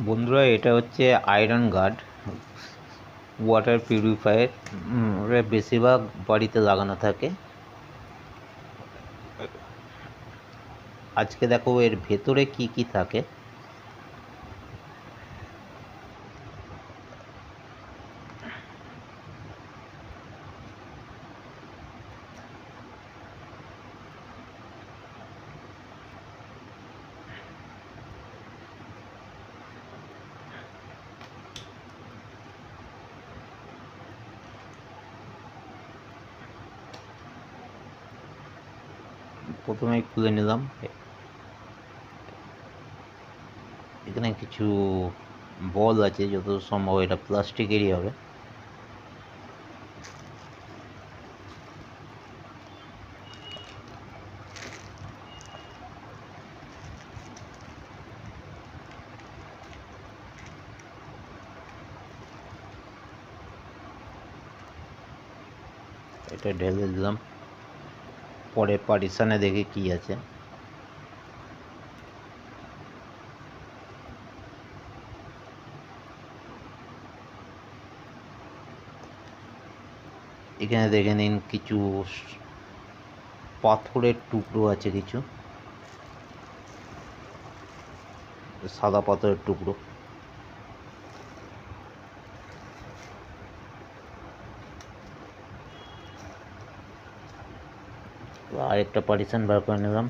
বন্ধুরা, এটা হচ্ছে আয়রন গার্ড ওয়াটার পিউরিফায়ার বেশিরভাগ বাড়িতে লাগানো থাকে। আজকে দেখো এর ভেতরে কি কি থাকে। প্রথমে খুলে নিলাম। এখানে কিছু বল আছে, যত সম্ভব এটা প্লাস্টিকেরই হবে। এটা ঢেলে দিলাম। পরে পার্টিশানে দেখে কি আছে। এখানে দেখে নিন কিছু পাথরের টুকরো আছে কিছু। সাদা পাথরের টুকরো। আরেকটা পার্টিশন বার করে নিলাম।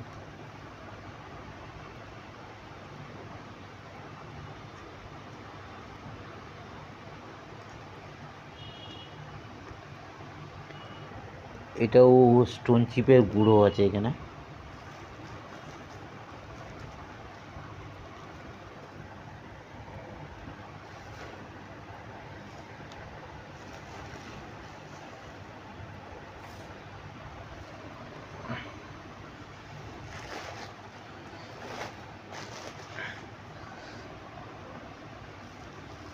এটাও স্টোন চিপের গুঁড়ো আছে এখানে।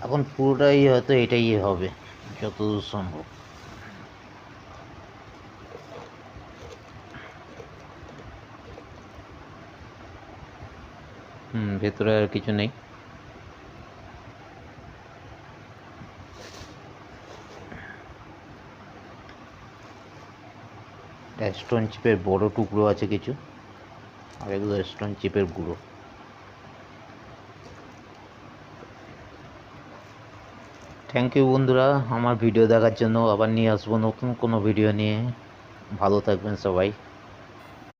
এখন পুরোটাই হয়তো এটাই হবে যতদূর সম্ভব। হুম ভেতরে আর কিছু নেই। স্টোন চিপের বড় টুকরো আছে কিছু আর এগুলো স্টোন চিপের গুঁড়ো। থ্যাংক ইউ বন্ধুরা। আমার ভিডিও দেখার জন্য আবার নিয়ে আসব নতুন কোনো ভিডিও নিয়ে। ভালো থাকবেন সবাই।